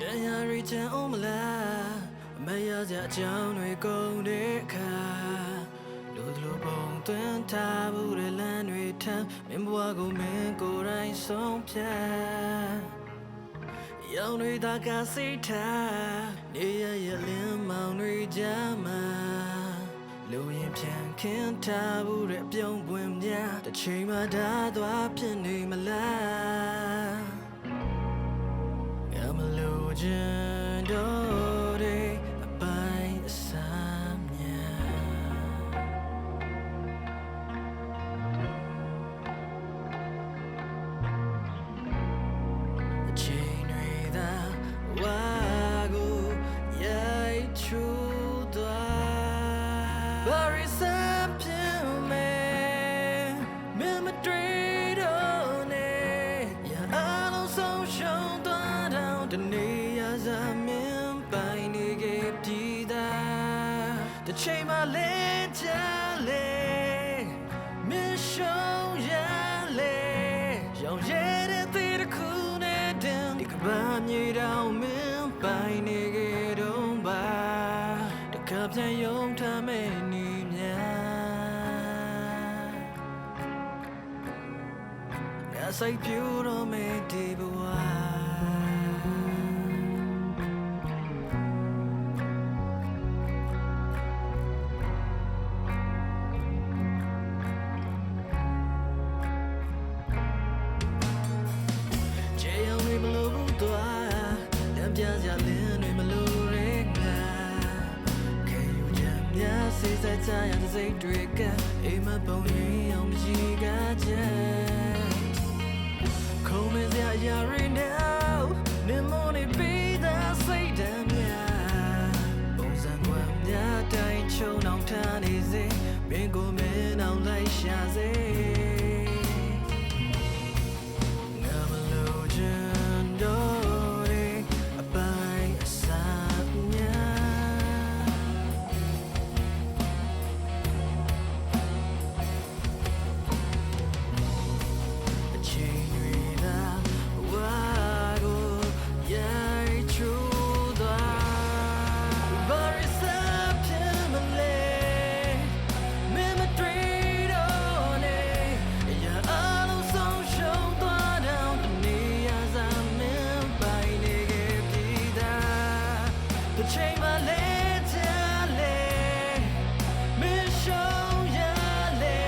ရီချန်အောင်မလားအမရစရာအကြောင်းတွေကုန်တဲ့အခါလူတို့လိုပုံသွင်းထားဘူးတဲ့လမ်းတွေထမ်းမင်းဘဝကိုမင်းကိုယ်တိုင်ဆုံးဖြတ်ရောင်တွေသာကစိတ်ထားနေရရလင်းမောင်တွေကြမှာလူရင်ပြန်ခင်းထားဘူးတဲ့ပြုံးပွင့်များတစ်ချိန်မှဒါသွားဖြစ်နေမလား I'm a ချိန်မှလဲချလဲမင်းရှုံးရလဲရောင်ရဲတဲ့သေးတစ်ခုနဲ့တင်ဒီကဘာမြေတောင်မင်းပိုင်နေခဲ့တော့ပါတခါပြန်ယုံထားမဲ့နေများငါစိတ်ပြူတော့မေးဒီဘဝ ပြစရာလင်းတွေမလို့ရဲငါခေယူချမ်းများစေးစက်ချရတဲ့စိတ်တွေကအိမ်မပုံရင်အောင်မရှိကကြခုံးမစရာအရာတွေနဲ့နင်မနေပေးတဲ့စိတ်ဓာတ်များပုံစံကွာများတိုင်းချုံအောင်ထားနေစေမင်းကိုမင်းအောင်လိုက်ရှာစေ ချိန်မှလဲချလဲမင်းရှောင်းရလေ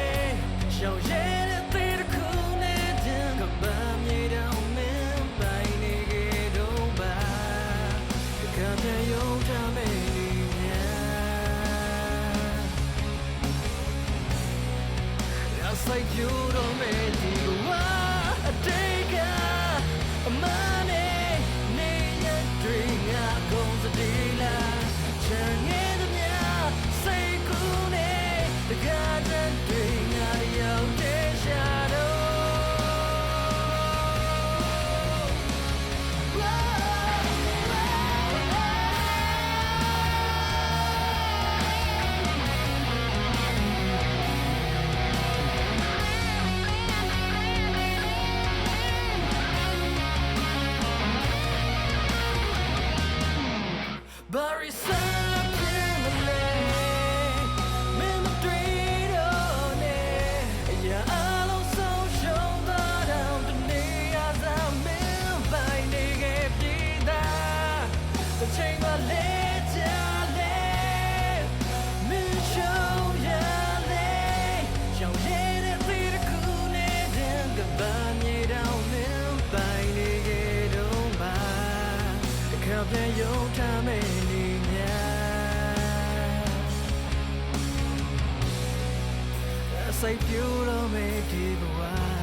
ရှောင်းရတဲ့သေးတစ်ခုနဲ့တင်ကပမ်းမြေတောင်မင်းပိုင်နေခဲ့တော့ပါတကယ်ပြန်ယုံထားမယ်နေများရဆိုင်ပြူတော့မယ်ဒီဝါ ပြန်ယုံထားမယ်နေများအစိတ်ပြူတော့မယ်ဒီဘဝ